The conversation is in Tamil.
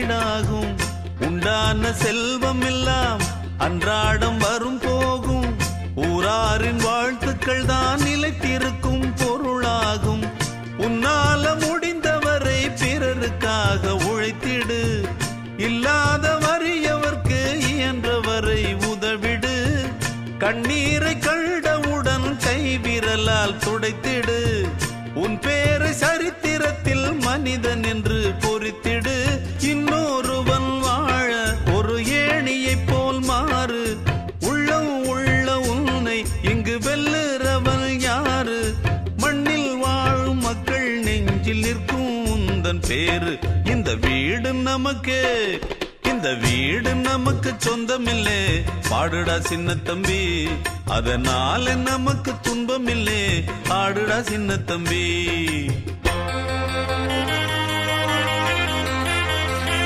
வீடாகும் உண்டான செல்வம் எல்லாம் அன்றாடம் வரும் போகும். ஊராரின் வாழ்த்துக்கள் தான் நிலைத்திருக்கும் பொருளாகும். உன்னால முடிந்தவரை பிறருக்காக உழைத்திடு. இல்லாத வறியவர்க்கு இயன்றவரை உதவிடு. கண்ணீரை கண்டவுடன் கைவிரலால் துடைத்திடு. உன் பேரை சரித்திரத்தில் மனிதன் என்று நெஞ்சில் நிற்கும் உந்தன் பேரு. இந்த வீடு நமக்கு இந்த வீடு நமக்கு சொந்தமில்லே. பாடுடா சின்ன தம்பி அதனால நமக்கு துன்பமில்லே. ஆடுடா சின்ன தம்பி.